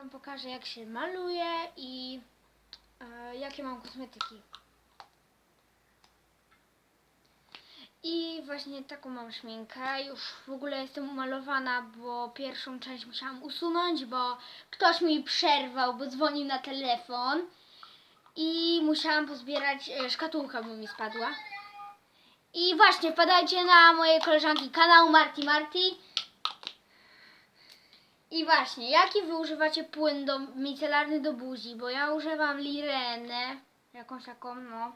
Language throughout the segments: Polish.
Wam pokażę jak się maluje i e, jakie mam kosmetyki. I właśnie taką mam szminkę. Już w ogóle jestem umalowana, bo pierwszą część musiałam usunąć, bo ktoś mi przerwał, bo dzwonił na telefon. I musiałam pozbierać, e, by mi spadła. I właśnie, wpadajcie na moje koleżanki kanał Marti Marti. I właśnie, jaki wy używacie płyn do, micelarny do buzi? Bo ja używam Lirenę, jakąś taką, no.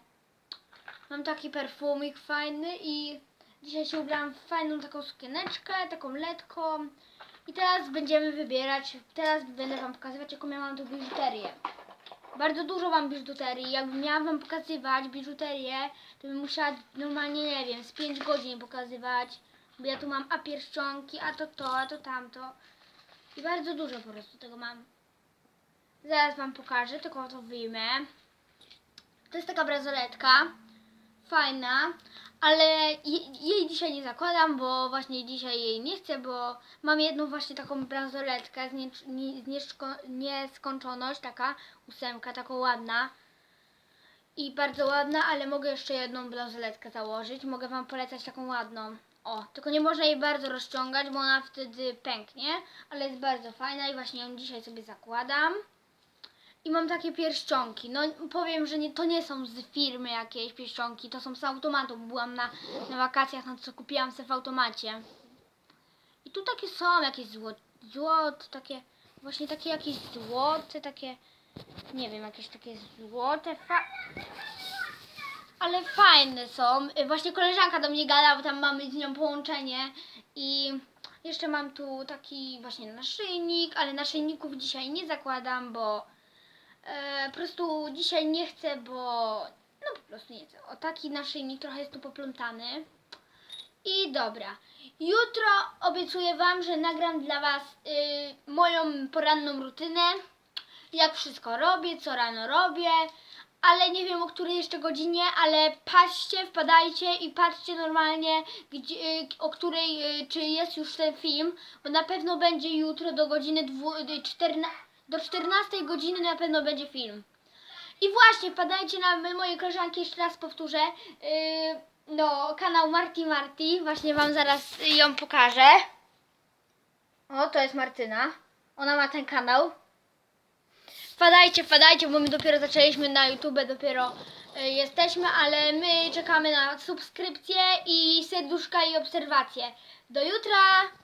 Mam taki perfumik fajny i dzisiaj się ubrałam w fajną taką sukieneczkę, taką letką. I teraz będziemy wybierać, teraz będę wam pokazywać, jaką ja mam tu biżuterię. Bardzo dużo mam biżuterii. Jakbym miała wam pokazywać biżuterię, to bym musiała normalnie, nie wiem, z 5 godzin pokazywać. Bo ja tu mam a pierścionki, a to to, a to tamto. I bardzo dużo po prostu tego mam. Zaraz wam pokażę, tylko to wyjmę. To jest taka bransoletka. Fajna, ale je- jej dzisiaj nie zakładam, bo właśnie dzisiaj jej nie chcę, bo mam jedną właśnie taką bransoletkę z, nie, nieskończoność, taka ósemka, taką ładna. I bardzo ładna, ale mogę jeszcze jedną bransoletkę założyć. Mogę wam polecać taką ładną. O, tylko nie można jej bardzo rozciągać, bo ona wtedy pęknie, ale jest bardzo fajna i właśnie ją dzisiaj sobie zakładam. I mam takie pierścionki. No powiem, że nie, to nie są z firmy jakieś pierścionki, to są z automatu. Byłam na, na wakacjach, no co kupiłam sobie w automacie. I tu takie są jakieś złot, złot, takie, właśnie takie jakieś złote, takie, nie wiem, jakieś takie złote, fa- ale fajne są. Y, Właśnie koleżanka do mnie gada, bo tam mamy z nią połączenie i jeszcze mam tu taki właśnie naszyjnik, ale naszyjników dzisiaj nie zakładam, bo e, po prostu dzisiaj nie chcę, bo no po prostu nie chcę. O taki naszyjnik trochę jest tu poplątany. I dobra. Jutro obiecuję Wam, że nagram dla Was y, moją poranną rutynę. Jak wszystko robię, co rano robię. Ale nie wiem o której jeszcze godzinie, ale patrzcie, wpadajcie i patrzcie normalnie, gdzie, y, o której, y, czy jest już ten film, bo na pewno będzie jutro do godziny dwu, y, czterna, do 14 godziny na pewno będzie film. I właśnie, wpadajcie na moje koleżanki, jeszcze raz powtórzę, yy, no, kanał Marti Marti, właśnie Wam zaraz y, ją pokażę. O, to jest Martyna, ona ma ten kanał. Wpadajcie, wpadajcie, bo my dopiero zaczęliśmy na YouTube, dopiero y, jesteśmy, ale my czekamy na subskrypcję i serduszka i obserwacje. Do jutra!